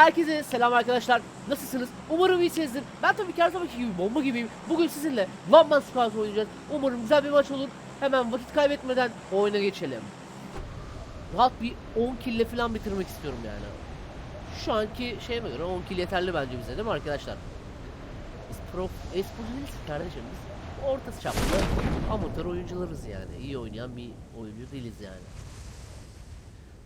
Herkese selam arkadaşlar. Nasılsınız? Umarım iyisinizdir. Ben tabii ki her zamanki gibi bomba gibiyim. Bugün sizinle One Man Squad oynayacağız. Umarım güzel bir maç olur. Hemen vakit kaybetmeden oyuna geçelim. Rahat bir 10 kille falan bitirmek istiyorum yani. Şu anki şeyime göre 10 kill yeterli bence bize değil mi arkadaşlar? Biz prof, espor değiliz kardeşim biz. Orta çaplı amatör oyuncularız yani. İyi oynayan bir oyuncu değiliz yani.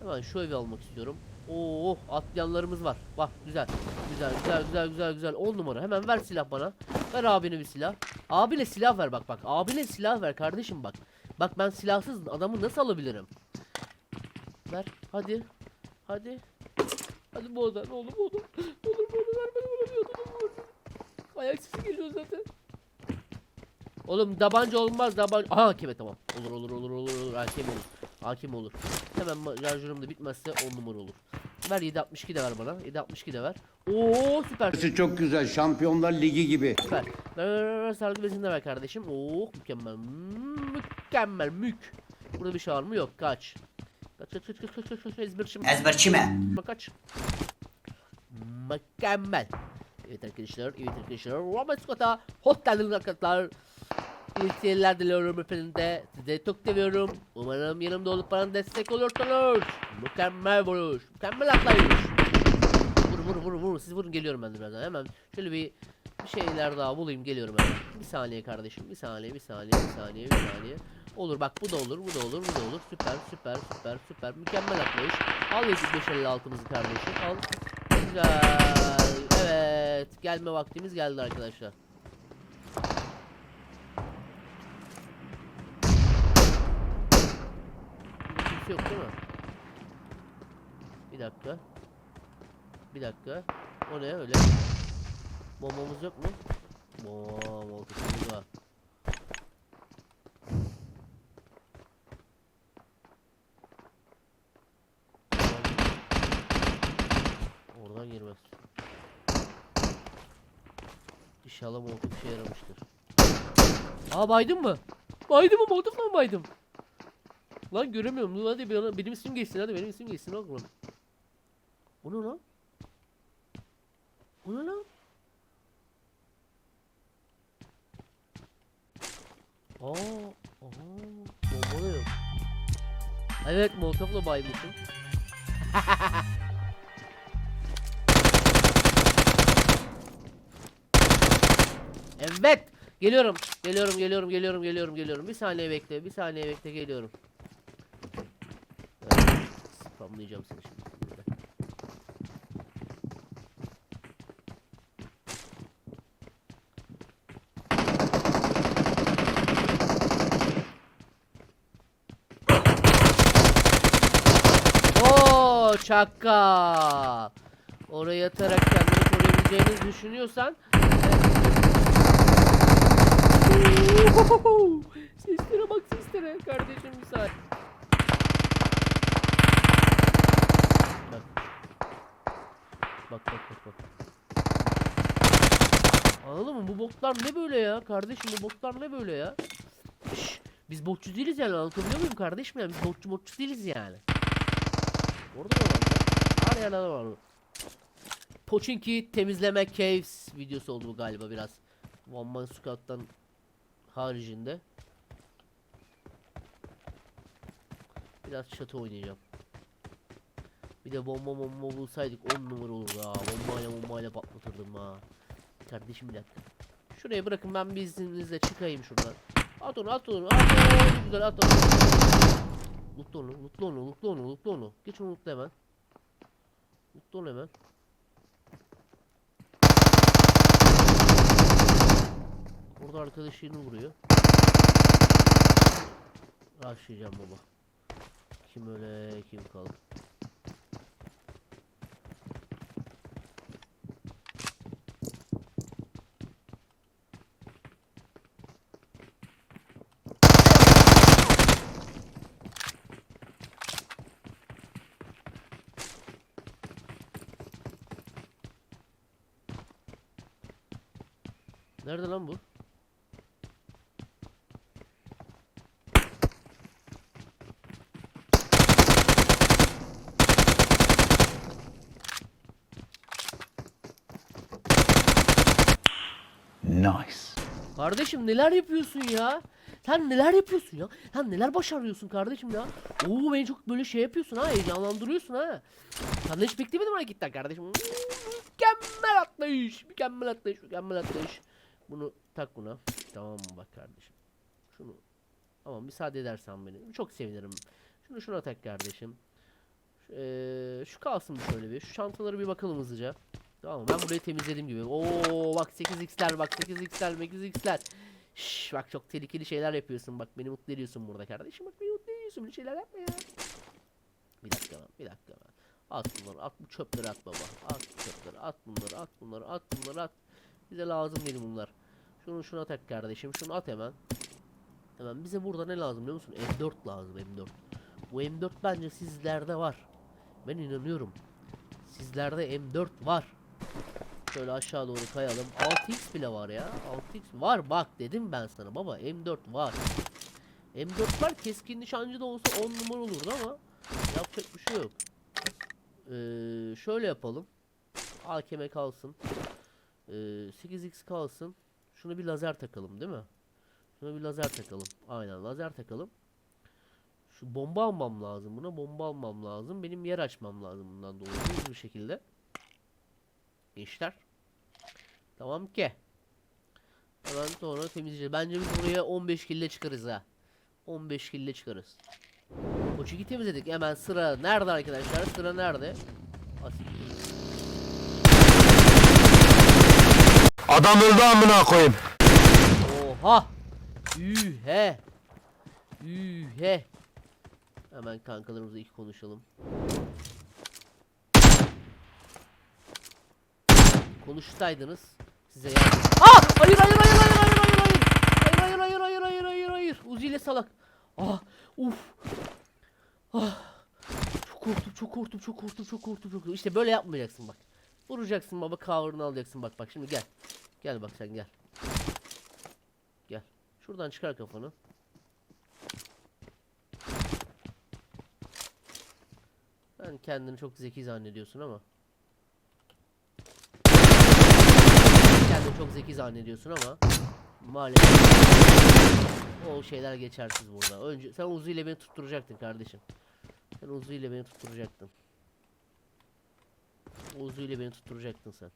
Hemen şu evi almak istiyorum. Oo atlayanlarımız var. Bak güzel. Güzel güzel güzel güzel güzel. 10 numara. Hemen ver silah bana. Ver abine bir silah. Abine silah ver bak bak. Abine silah ver kardeşim bak. Bak ben silahsız adamı nasıl alabilirim? Ver. Hadi. Hadi. Hadi bu oda. Ne olur bu oda. Ne olur bu oda. Ver bana vuramıyordu. Ne olur. Ayak sesi geliyor zaten. Oğlum tabanca olmaz tabanca. Aha hakeme tamam. Olur olur olur olur olur. Hakem olur. Hakim olur. Hemen şarjörüm da bitmezse 10 numara olur. Ver 762 de ver bana. 762 de ver. Oo süper. Burası çok güzel. Şampiyonlar Ligi gibi. Süper. Ver ver ver, ver sargı bezini de ver kardeşim. Oo mükemmel. Mükemmel mük. Burada bir şey var mı? Yok. Kaç. Kaç kaç kaç kaç kaç kaç kaç ezberçim. Ezberçi mi? Bak kaç. Mükemmel. Evet arkadaşlar, evet arkadaşlar. Roman Scott'a hoş geldiniz arkadaşlar. İyi seyirler diliyorum de. Sizi çok seviyorum. Umarım yanımda olup bana destek olursunuz. Mükemmel vuruş. Mükemmel atlayış. Vur vur vur vur. Siz vurun geliyorum ben de birazdan. Hemen şöyle bir bir şeyler daha bulayım geliyorum hemen. Bir saniye kardeşim. Bir saniye, bir saniye, bir saniye, bir saniye. Olur bak bu da olur, bu da olur, bu da olur. Süper, süper, süper, süper. Mükemmel atlayış. Al 556'mızı kardeşim. Al. Güzel. Evet. Gelme vaktimiz geldi arkadaşlar. Kimse yok değil mi? Bir dakika. Bir dakika. O ne öyle? Bombamız yok mu? Bom, ortasımız var. Oradan girmez. İnşallah molotof işe yaramıştır. Aa baydın mı? Baydım mı? Molotofla mı baydım? Lan göremiyorum. Dur hadi benim isim geçsin hadi benim isim geçsin oğlum. Bu ne lan? Bu ne lan? Aa, aha, bomba da yok. Evet, molotofla baymışım. Evet. Geliyorum. Geliyorum, geliyorum, geliyorum, geliyorum, geliyorum. Bir saniye bekle, bir saniye bekle, geliyorum. Spamlayacağım seni şimdi. Burada. Oraya yatarak kendini koruyabileceğini düşünüyorsan! Seslere bak seslere kardeşim bir. Bak bak bak bak. Anladın mı? Bu botlar ne böyle ya? Kardeşim bu botlar ne böyle ya? Şş, biz botçu değiliz yani anlatabiliyor muyum kardeşim ya? Biz botçu botçu değiliz yani. Orada da var. Her yerde de var. Pochinki temizleme caves videosu oldu bu galiba biraz. One Man Scout'tan haricinde. Biraz çatı oynayacağım. Bir de bomba bomba bulsaydık 10 numara olurdu ha. Bombayla bombayla patlatırdım ha. Kardeşim bir dakika. Şuraya bırakın ben bir izninizle çıkayım şuradan. At onu at onu at onu. Güzel at onu. Mutlu onu mutlu onu mutlu onu mutlu onu. Geç onu mutlu hemen. Mutlu onu hemen. Orada arkadaşını vuruyor. Başlayacağım baba. Kim öyle kim kaldı. Nerede lan bu? Nice. Kardeşim neler yapıyorsun ya? Sen neler yapıyorsun ya? Sen neler başarıyorsun kardeşim ya? Oo beni çok böyle şey yapıyorsun ha, heyecanlandırıyorsun ha. Sen hiç beklemedim hareketten kardeşim. Mükemmel atlayış, mükemmel atlayış, mükemmel atlayış. Bunu tak buna. Tamam mı bak kardeşim. Şunu. Tamam müsaade edersen beni. Çok sevinirim. Şunu şuna tak kardeşim. Şu, eee, şu kalsın bir şöyle bir. Şu çantaları bir bakalım hızlıca. Tamam ben burayı temizlediğim gibi. Oo bak 8x'ler bak 8x'ler 8x'ler. Şş, bak çok tehlikeli şeyler yapıyorsun. Bak beni mutlu ediyorsun burada kardeşim. Bak beni mutlu ediyorsun. Böyle şeyler yapma ya. Bir dakika lan bir dakika lan. At bunları at bu çöpleri at baba. At bu çöpleri at bunları at bunları at bunları at. Bize lazım değil bunlar. Şunu şuna tak kardeşim. Şunu at hemen. Hemen bize burada ne lazım biliyor musun? M4 lazım M4. Bu M4 bence sizlerde var. Ben inanıyorum. Sizlerde M4 var. Şöyle aşağı doğru kayalım. 6x bile var ya. 6x var bak dedim ben sana baba. M4 var. M4 var keskin nişancı da olsa 10 numara olurdu ama yapacak bir şey yok. Ee, şöyle yapalım. AKM kalsın. Ee, 8x kalsın. Şunu bir lazer takalım değil mi? Şuna bir lazer takalım. Aynen lazer takalım. Şu bomba almam lazım buna. Bomba almam lazım. Benim yer açmam lazım bundan dolayı hızlı bir şekilde. Gençler. Tamam ki. Hemen sonra temizleyeceğiz. Bence biz buraya 15 kille çıkarız ha. 15 kille çıkarız. Koçiki temizledik. Hemen sıra nerede arkadaşlar? Sıra nerede? Adam öldü amına koyayım. Oha! Ühe! Ühe! Hemen kankalarımızla ilk konuşalım. Konuşsaydınız size yardım. Ah! Hayır hayır hayır hayır hayır hayır hayır. Hayır hayır hayır hayır hayır hayır hayır. Uzi ile salak. Ah! Uf! Ah! Çok korktum çok korktum çok korktum çok korktum çok korktum. İşte böyle yapmayacaksın bak. Vuracaksın baba cover'ını alacaksın bak bak şimdi gel. Gel bak sen gel. Gel. Şuradan çıkar kafanı. Sen kendini çok zeki zannediyorsun ama. Kendini çok zeki zannediyorsun ama maalesef o şeyler geçersiz burada. Önce sen Uzi ile beni tutturacaktın kardeşim. Sen Uzi ile beni tutturacaktın. Uzi ile beni tutturacaktın sen.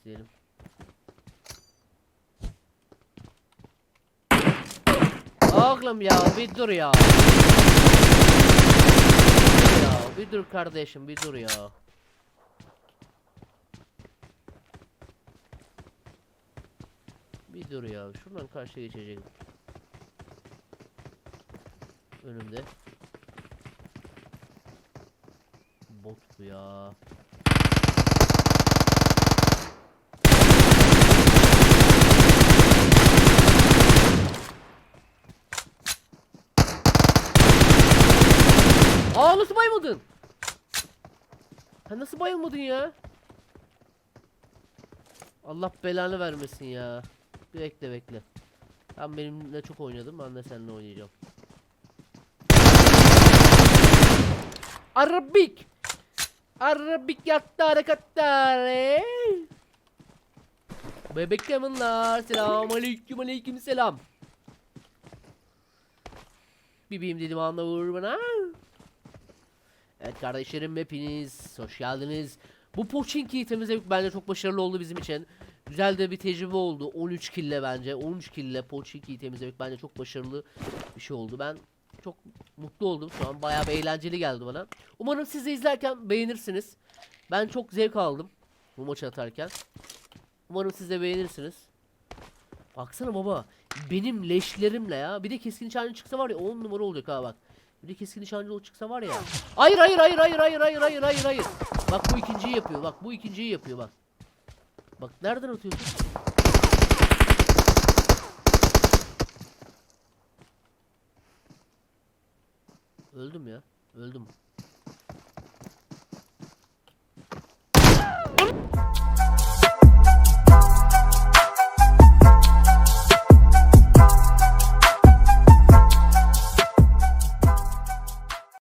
isteyelim. Oğlum ya bir dur ya. Ya bir dur kardeşim bir dur ya. Bir dur ya. Şuradan karşıya geçeceğim. Önümde. Bot bu ya. Aa nasıl bayılmadın? Sen nasıl bayılmadın ya? Allah belanı vermesin ya. Bekle bekle. Sen benimle çok oynadın ben de seninle oynayacağım. Arabik. Arabik yattı harekatlar. Bebek yamanlar. Selam aleyküm aleyküm selam. Bebeğim dedim anla vur bana. Evet kardeşlerim hepiniz hoş geldiniz. Bu Pochinki temizlemek bence çok başarılı oldu bizim için. Güzel de bir tecrübe oldu. 13 kille bence. 13 kille Pochinki'yi temizlemek bence çok başarılı bir şey oldu. Ben çok mutlu oldum şu an. Bayağı bir eğlenceli geldi bana. Umarım siz de izlerken beğenirsiniz. Ben çok zevk aldım bu maçı atarken. Umarım siz de beğenirsiniz. Baksana baba. Benim leşlerimle ya. Bir de keskin nişancı çıksa var ya 10 numara olacak ha bak. Bir de keskin nişancı çıksa var ya. Hayır hayır hayır hayır hayır hayır hayır hayır hayır. Bak bu ikinciyi yapıyor. Bak bu ikinciyi yapıyor bak. Bak nereden atıyorsun? Öldüm ya. Öldüm.